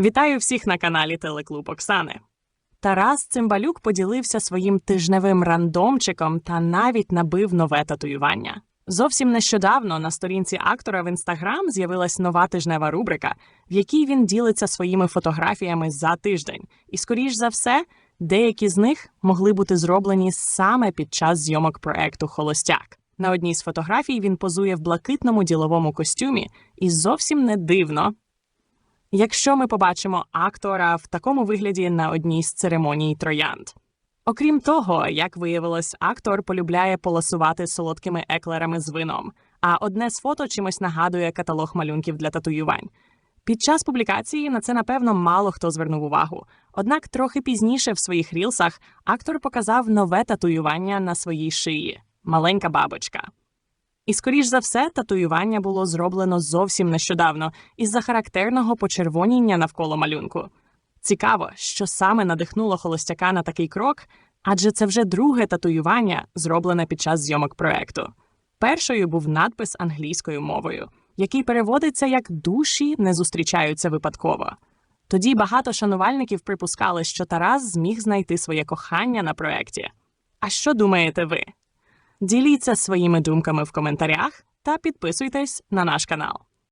Вітаю всіх на каналі Телеклуб Оксани. Тарас Цимбалюк поділився своїм тижневим рандомчиком та навіть набив нове татуювання. Зовсім нещодавно на сторінці актора в інстаграм з'явилась нова тижнева рубрика, в якій він ділиться своїми фотографіями за тиждень. І, скоріш за все, деякі з них могли бути зроблені саме під час зйомок проекту Холостяк. На одній з фотографій він позує в блакитному діловому костюмі, і зовсім не дивно, якщо ми побачимо актора в такому вигляді на одній з церемоній троянд. Окрім того, як виявилось, актор полюбляє полосувати солодкими еклерами з вином, а одне з фото чимось нагадує каталог малюнків для татуювань. Під час публікації на це, напевно, мало хто звернув увагу. Однак трохи пізніше в своїх рілсах актор показав нове татуювання на своїй шиї маленька бабочка. І, скоріш за все, татуювання було зроблено зовсім нещодавно із-за характерного почервоніння навколо малюнку. Цікаво, що саме надихнуло холостяка на такий крок, адже це вже друге татуювання, зроблене під час зйомок проекту. Першою був надпис англійською мовою, який переводиться як душі не зустрічаються випадково. Тоді багато шанувальників припускали, що Тарас зміг знайти своє кохання на проекті. А що думаєте ви? Діліться своїми думками в коментарях та підписуйтесь на наш канал.